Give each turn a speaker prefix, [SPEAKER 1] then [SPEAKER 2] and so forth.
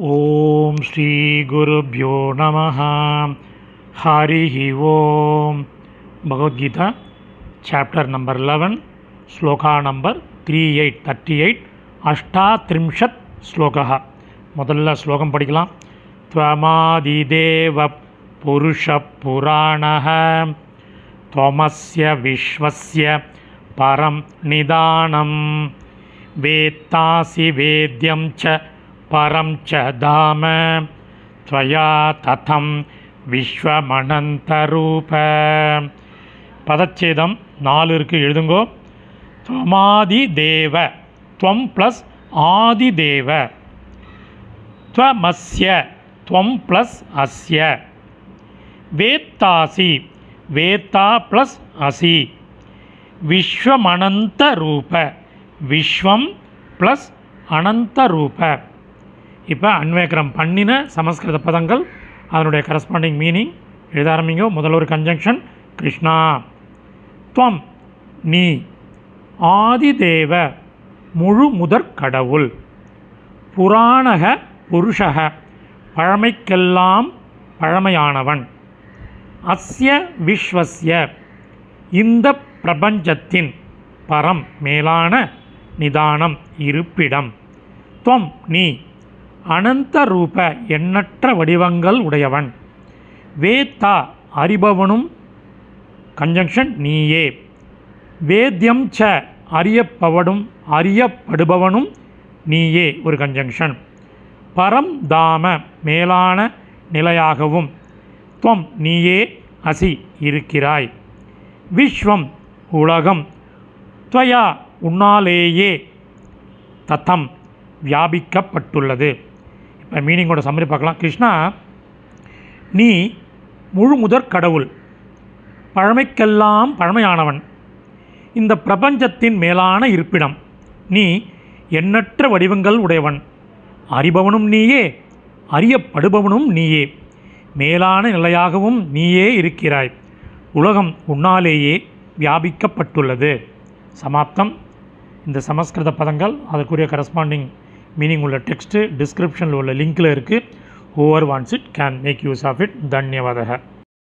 [SPEAKER 1] ॐ श्रीगुरुभ्यो नमः हरिः ॐ Bhagavad Gita chapter number eleven shloka number three eight thirty eight அஷ்டாத்ரிம்ஷத் ஸ்லோகः முதல்ல ஸ்லோகம் படிக்கலாம் त्वमादिदेव पुरुषपुराणः त्वमस्य विश्वस्य परं निदानं वेत्तासि वेद्यं च परं च धाम त्वया तथं விஸ்வமனந்தரூப பதச்சேதம் நாலு இருக்குது எழுதுங்கோ துவமாதி தேவ துவம் ப்ளஸ் ஆதி தேவ त्वमस्य त्वं प्लस् अस्य वेत्तासि वेत्ता प्लस् असि விஸ்வமனந்தரூப விஸ்வம் ப்ளஸ் அனந்தரூப இப்போ அன்வேக்கரம் பண்ணின சமஸ்கிருத பதங்கள் அதனுடைய கரஸ்பாண்டிங் மீனிங் எழுத ஆரம்பிங்க முதல் ஒரு கன்ஜங்ஷன் கிருஷ்ணா. துவம் நீ ஆதிதேவ முழு முதற் கடவுள் புராணக புருஷக பழமைக்கெல்லாம் பழமையானவன் அஸ்ய விஸ்வஸ்ய இந்த பிரபஞ்சத்தின் பரம் மேலான நிதானம் இருப்பிடம். துவம் நீ அனந்த ரூப எண்ணற்ற வடிவங்கள் உடையவன். வேத்தா அறிபவனும் கன்ஜங்ஷன் நீயே. வேத்யம் ச அறியப்பவடும் அறியப்படுபவனும் நீயே ஒரு கன்ஜங்ஷன் பரம் தாம மேலான நிலையாகவும் துவம் நீயே அசி இருக்கிறாய். விஸ்வம் உலகம் துவயா உன்னாலேயே தத்தம் வியாபிக்கப்பட்டுள்ளது. மீனிங்கோட சம்மரி பார்க்கலாம். கிருஷ்ணா நீ முழு முதற் கடவுள் பழமைக்கெல்லாம் பழமையானவன். இந்த பிரபஞ்சத்தின் மேலான இருப்பிடம். நீ எண்ணற்ற வடிவங்கள் உடையவன். அறிபவனும் நீயே அறியப்படுபவனும் நீயே. மேலான நிலையாகவும் நீயே இருக்கிறாய். உலகம் உன்னாலேயே வியாபிக்கப்பட்டுள்ளது. சமாப்தம். இந்த சமஸ்கிருத பதங்கள் அதற்குரிய கரஸ்பாண்டிங் மீனிங் உள்ள டெக்ஸ்ட்டு டிஸ்கிரிப்ஷனில் உள்ள லிங்க்கில் இருக்குது whoever wants it can make use of it தன்யவாதக.